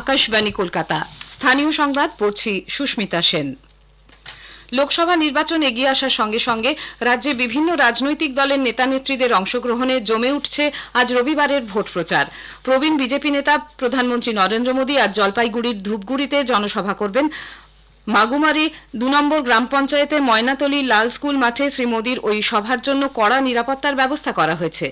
আকাশবাণী কলকাতা। স্থানীয় সংবাদ, পড়ছি সুস্মিতা সেন। লোকসভা নির্বাচন এগিয়ে আসার সঙ্গে সঙ্গে রাজ্যে বিভিন্ন রাজনৈতিক দলের নেতানেত্রীদের অংশগ্রহণে জমে উঠছে আজ রবিবারের ভোট প্রচার। প্রবীণ বিজেপি নেতা প্রধানমন্ত্রী নরেন্দ্র মোদী আজ জলপাইগুড়ির ধূপগুড়িতে জনসভা করবেন। মাগুমারি দু নম্বর গ্রাম পঞ্চায়েতের ময়নাতলী লাল স্কুল মাঠে শ্রী মোদীর ওই সভার জন্য কড়া নিরাপত্তার ব্যবস্থা করা হয়েছে।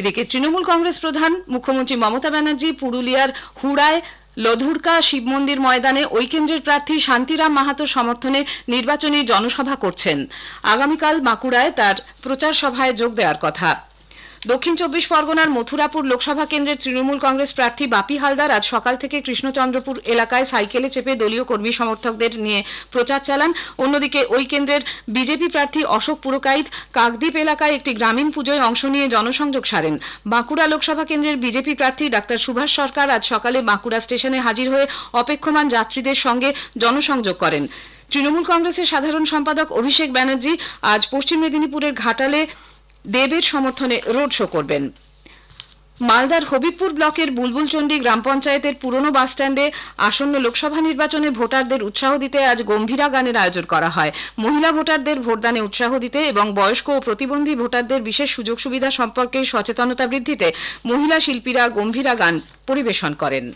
এদিকে তৃণমূল কংগ্রেস প্রধান মুখ্যমন্ত্রী মমতা ব্যানার্জি পুরুলিয়ার হুড়ায় লধুরকা শিব মন্দির ময়দানে ওই কেন্দ্রের প্রার্থী শান্তিরাম মাহাতো সমর্থনে নির্বাচনী জনসভা করছেন। আগামীকাল বাঁকুড়ায় তার প্রচার সভায় যোগ দেওয়ার কথা। দক্ষিণ চব্বিশ পরগনার মথুরাপুর লোকসভা কেন্দ্রের তৃণমূল কংগ্রেস প্রার্থী বাপি হালদার আজ সকাল থেকে কৃষ্ণচন্দ্রপুর এলাকায় সাইকেলে চেপে দলীয় কর্মী সমর্থকদের নিয়ে প্রচার চালান। অন্যদিকে ওই কেন্দ্রের বিজেপি প্রার্থী অশোক পুরকাইত কাকদ্বীপ এলাকায় একটি গ্রামীণ পুজোয় অংশ নিয়ে জনসংযোগ সারেন। বাঁকুড়া লোকসভা কেন্দ্রের বিজেপি প্রার্থী ডাক্তার সুভাষ সরকার আজ সকালে বাঁকুড়া স্টেশনে হাজির হয়ে অপেক্ষমান যাত্রীদের সঙ্গে জনসংযোগ করেন। তৃণমূল কংগ্রেসের সাধারণ সম্পাদক অভিষেক ব্যানার্জি আজ পশ্চিম মেদিনীপুরের ঘাটালে দেবের সমর্থনে রোড শো করবেন। মালদার হবিবপুর ব্লকের বুলবুলচন্ডী গ্রাম পঞ্চায়েতের পুরনো বাসস্ট্যান্ডে আসন্ন লোকসভা নির্বাচনে ভোটারদের উৎসাহ দিতে আজ গম্ভীরা গানের আয়োজন করা হয়। মহিলা ভোটারদের ভোটদানে উৎসাহ দিতে এবং বয়স্ক ও প্রতিবন্ধী ভোটারদের বিশেষ সুযোগ সুবিধা সম্পর্কে সচেতনতা বৃদ্ধিতে মহিলা শিল্পীরা গম্ভীরা গান পরিবেশন করেন।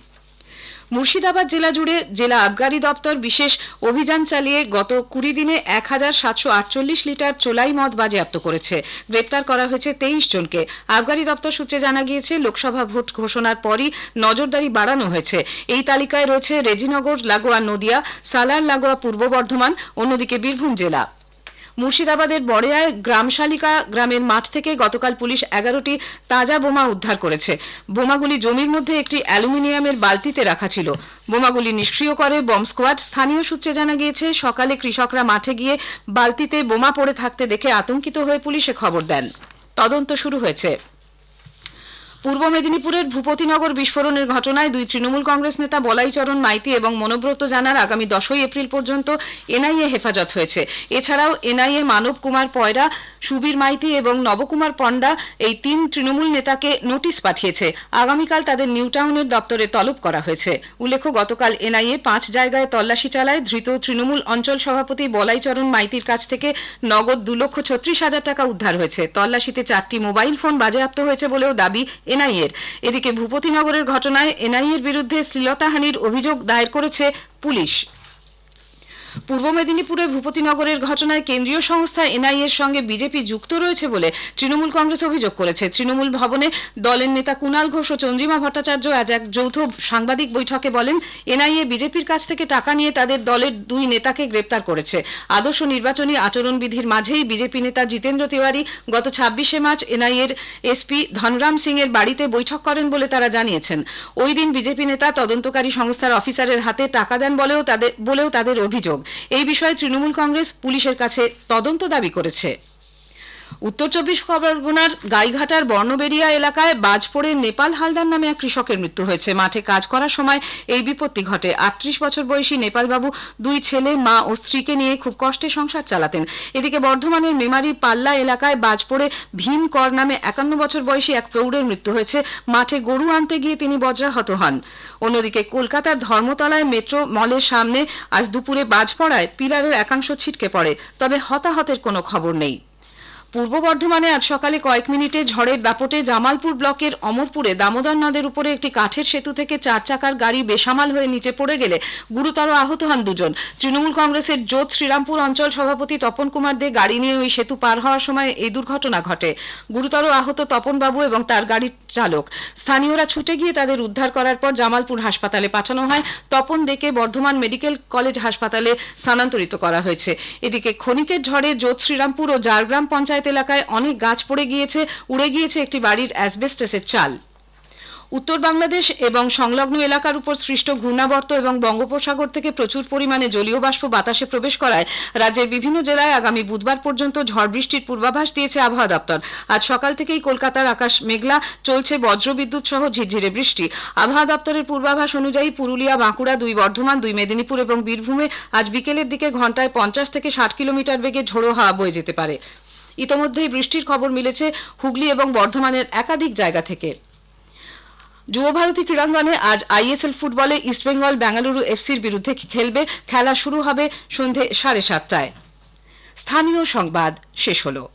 মুর্শিদাবাদ জেলা জুড়ে জেলা আবগারি দপ্তর বিশেষ অভিযান চালিয়ে গত কুড়ি দিনে এক হাজার সাতশো আটচল্লিশ লিটার চোলাই মদ বাজেয়াপ্ত করেছে। গ্রেপ্তার করা হয়েছে তেইশ জনকে। আবগারি দপ্তর সূত্রে জানা গিয়েছে, লোকসভা ভোট ঘোষণার পরই নজরদারি বাড়ানো হয়েছে। এই তালিকায় রয়েছে রেজিনগর, লাগোয়া নদিয়া, সালার, লাগোয়া পূর্ব বর্ধমান, অন্যদিকে বীরভূম জেলা। মুর্শিদাবাদের বড়েয়ায় গ্রামশালিকা গ্রামের মাঠ থেকে গতকাল পুলিশ এগারোটি তাজা বোমা উদ্ধার করেছে। বোমাগুলি জমির মধ্যে একটি অ্যালুমিনিয়ামের বালতিতে রাখা ছিল। বোমাগুলি নিষ্ক্রিয় করে বম স্কোয়াড। স্থানীয় সূত্রে জানা গিয়েছে, সকালে কৃষকরা মাঠে গিয়ে বালতিতে বোমা পড়ে থাকতে দেখে আতঙ্কিত হয়ে পুলিশে খবর দেন। তদন্ত শুরু হয়েছে। পূর্ব মেদিনীপুরের ভূপতিনগর বিস্ফোরণের ঘটনায় দুই তৃণমূল কংগ্রেস নেতা বলাইচরণ মাইতি এবং মনোব্রত জানার আগামী দশই এপ্রিল পর্যন্ত এনআইএ হেফাজত হয়েছে। এছাড়াও এনআইএ মানব কুমার পয়রা, সুবীর মাইতি এবং নবকুমার পণ্ডা এই তিন তৃণমূল নেতাকে নোটিশ পাঠিয়েছে। আগামীকাল তাদের নিউটাউনের দপ্তরে তলব করা হয়েছে। উল্লেখ্য, গতকাল এনআইএ পাঁচ জায়গায় তল্লাশি চালায়। ধৃত তৃণমূল অঞ্চল সভাপতি বলাইচরণ মাইতির কাছ থেকে নগদ দু লক্ষ ছত্রিশ হাজার টাকা উদ্ধার হয়েছে। তল্লাশিতে চারটি মোবাইল ফোন বাজেয়াপ্ত হয়েছে বলেও দাবি এনআইএর। এদিকে ভূপতিনগরের ঘটনায় এনআইএর বিরুদ্ধে শ্লীলতাহানির অভিযোগ দায়ের করেছে পুলিশ। পূর্ব মেদিনীপুরে ভূপতিনগরের ঘটনায় কেন্দ্রীয় সংস্থা এনআইএর সঙ্গে বিজেপি যুক্ত রয়েছে বলে তৃণমূল কংগ্রেস অভিযোগ করেছে। তৃণমূল ভবনে দলের নেতা কুণাল ঘোষ ও চন্দ্রিমা ভট্টাচার্য আজ এক যৌথ সাংবাদিক বৈঠকে বলেন, এনআইএ বিজেপির কাছ থেকে টাকা নিয়ে তাদের দলের দুই নেতাকে গ্রেপ্তার করেছে। আদর্শ নির্বাচনী আচরণবিধির মাঝেই বিজেপি নেতা জিতেন্দ্র তিওয়ারি গত ছাব্বিশে মার্চ এনআইএর এসপি ধনরাম সিং এর বাড়িতে বৈঠক করেন বলে তারা জানিয়েছেন। ওই দিন বিজেপি নেতা তদন্তকারী সংস্থার অফিসারের হাতে টাকা দেন বলেও তাদের বলেও তাদের অভিযোগ। এই বিষয়ে তৃণমূল কংগ্রেস পুলিশের কাছে তদন্ত দাবি করেছে। উত্তর চব্বিশ পরগনার গাইঘাটার বর্ণবেড়িয়া এলাকায় বাজ পড়ে নেপাল হালদার নামে এক কৃষকের মৃত্যু হয়েছে। মাঠে কাজ করার সময় এই বিপত্তি ঘটে। আটত্রিশ বছর বয়সী নেপালবাবু, দুই ছেলে, মা ও স্ত্রীকে নিয়ে খুব কষ্টে সংসার চালাতেন। এদিকে বর্ধমানের মেমারি পাল্লা এলাকায় বাজ পড়ে ভীম কর নামে একান্ন বছর বয়সী এক প্রৌঢ়ের মৃত্যু হয়েছে। মাঠে গরু আনতে গিয়ে তিনি বজ্রাহত হন। অন্যদিকে কলকাতার ধর্মতলায় মেট্রো মলের সামনে আজ দুপুরে বাজ পড়ায় পিলারের একাংশ ছিটকে পড়ে। তবে হতাহতের কোনো খবর নেই। পূর্ব বর্ধমানে আজ সকালে কয়েক মিনিটে ঝড়ের ব্যাপটে জামালপুর ব্লকের অমরপুরে দামোদর নদের উপরে একটি কাঠের সেতু থেকে চার চাকার গাড়ি বেসামাল হয়ে নিচে পড়ে গেলে গুরুতর আহত হন দুজন। তৃণমূল কংগ্রেসের জোত শ্রীরামপুর অঞ্চল সভাপতি তপন কুমার দে গাড়ি নিয়ে ওই সেতু পার হওয়ার সময় এই দুর্ঘটনা ঘটে। গুরুতর আহত তপন বাবু এবং তার গাড়ির চালক। স্থানীয়রা ছুটে গিয়ে তাদের উদ্ধার করার পর জামালপুর হাসপাতালে পাঠানো হয়। তপন দেকে বর্ধমান মেডিকেল কলেজ হাসপাতালে স্থানান্তরিত করা হয়েছে। এদিকে ক্ষণিকের ঝড়ে জোত শ্রীরামপুর ও জারগ্রাম পঞ্চায়েত এলাকায় অনেক গাছ পড়ে গিয়েছে, উড়ে গিয়েছে একটি বাড়ির অ্যাসবেস্টাসের চাল। উত্তর বাংলাদেশ এবং সংলগ্ন এলাকার উপর সৃষ্ট ঘূর্ণাবর্ত এবং বঙ্গোপসাগর থেকে প্রচুর পরিমাণে জলীয় বাষ্প বাতাসে প্রবেশ করায় রাজ্যের বিভিন্ন জেলায় আগামী বুধবার পর্যন্ত ঝড় বৃষ্টির পূর্বাভাস দিয়েছে আবহাওয়া দপ্তর। আজ সকাল থেকেই কলকাতার আকাশ মেঘলা, চলছে বজ্রবিদ্যুৎ সহ ঝিরঝিরে বৃষ্টি। আবহাওয়া দপ্তরের পূর্বাভাস অনুযায়ী পুরুলিয়া, বাঁকুড়া, দুই বর্ধমান, দুই মেদিনীপুর এবং বীরভূমে আজ বিকেলের দিকে ঘন্টায় পঞ্চাশ থেকে ষাট কিলোমিটার বেগে ঝোড়ো হাওয়া বয়ে যেতে পারে। ইতোমধ্যেই বৃষ্টির খবর মিলেছে হুগলি এবং বর্ধমানের একাধিক জায়গা থেকে। যুবভারতী ক্রীড়াঙ্গনে আজ আইএসএল ফুটবলে ইস্টবেঙ্গল বেঙ্গালুরু এফসির বিরুদ্ধে খেলবে, খেলা শুরু হবে সন্ধে সাড়ে সাতটায়। স্থানীয় সংবাদ, শেষ হলো।